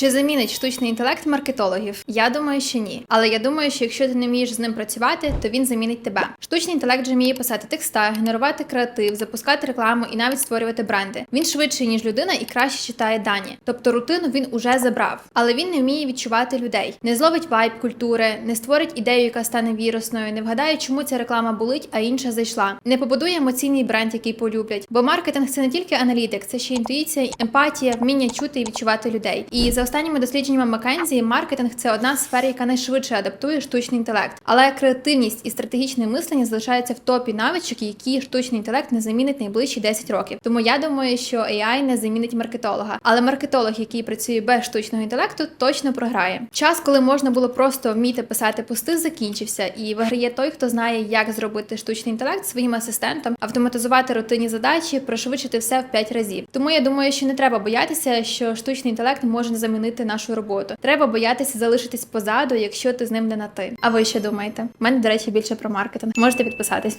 Чи замінить штучний інтелект маркетологів? Я думаю, що ні. Але я думаю, що якщо ти не вмієш з ним працювати, то він замінить тебе. Штучний інтелект вже вміє писати текста, генерувати креатив, запускати рекламу і навіть створювати бренди. Він швидший ніж людина і краще читає дані. Тобто рутину він уже забрав, але він не вміє відчувати людей, не зловить вайб культури, не створить ідею, яка стане вірусною, не вгадає, чому ця реклама болить, а інша зайшла. Не побудує емоційний бренд, який полюблять. Бо маркетинг це не тільки аналітик, це ще інтуїція, емпатія, вміння чути і відчувати людей. І за останніми дослідженнями McKinsey, маркетинг це одна з сфер, яка найшвидше адаптує штучний інтелект. Але креативність і стратегічне мислення залишаються в топі навичок, які штучний інтелект не замінить найближчі 10 років. Тому я думаю, що AI не замінить маркетолога. Але маркетолог, який працює без штучного інтелекту, точно програє. Час, коли можна було просто вміти писати пости, закінчився, і виграє той, хто знає, як зробити штучний інтелект своїм асистентом, автоматизувати рутинні задачі, пришвидшити все в 5 разів. Тому я думаю, що не треба боятися, що штучний інтелект може замінити нашу роботу. Треба боятися залишитись позаду, якщо ти з ним не на ти. А ви що думаєте? У мене, до речі, більше про маркетинг. Можете підписатись.